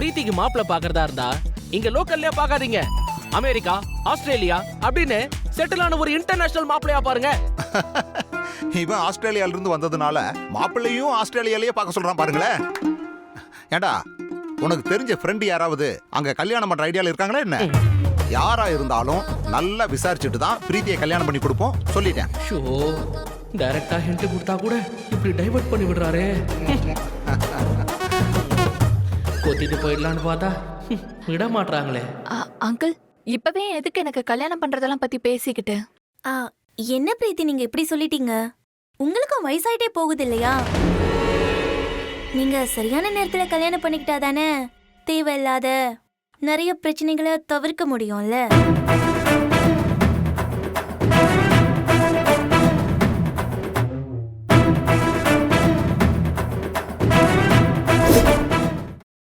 பிரீத்திக்கு மாப்பிள்ள பாக்குறதா இருந்தா இங்க லோக்கல்லே பார்க்காதீங்க. அமெரிக்கா ஆஸ்திரேலியா அப்படின்னு செட்டில் ஆன ஒரு இன்டர்நேஷனல் மாப்பிள்ளையா பாருங்க. இவன் ஆஸ்திரேலியால இருந்து வந்ததுனால மாப்பிள்ளையும் ஆஸ்திரேலியாலயே பார்க்க சொல்றான் பாருங்களேன். ஏண்டா உனக்கு தெரிஞ்ச ஃப்ரெண்ட் யாராவது அங்க கல்யாணம் பண்ற ஐடியால இருக்காங்களா என்ன? யாரா இருந்தாலும் நல்லா விசாரிச்சுட்டு தான் பிரீத்தியை கல்யாணம் பண்ணி கொடுப்போம் சொல்லிட்டேன். ஷோ டைரக்டா ஹிண்ட் கொடுத்தா கூட இப்படி டைவர்ட் பண்ணி விடுறாரே. கொத்திட்டு போயிடலான்னு பார்த்தா விட மாட்றாங்களே. அ- அங்கிள் இப்பவே எதுக்கு எனக்கு கல்யாணம் பண்றதெல்லாம் பத்தி பேசிக்கிட்டு? ஆ என்ன பிரீத்தி நீங்க இப்படி சொல்லிட்டீங்க? உங்களுக்கும் வயசாயிட்டே போகுது இல்லையா நீங்க சரியான நேரத்துல கல்யாணம் பண்ணிக்கிட்டா தானே தேவையில்லாத நிறைய பிரச்சனைகளை தவிர்க்க முடியும்ல?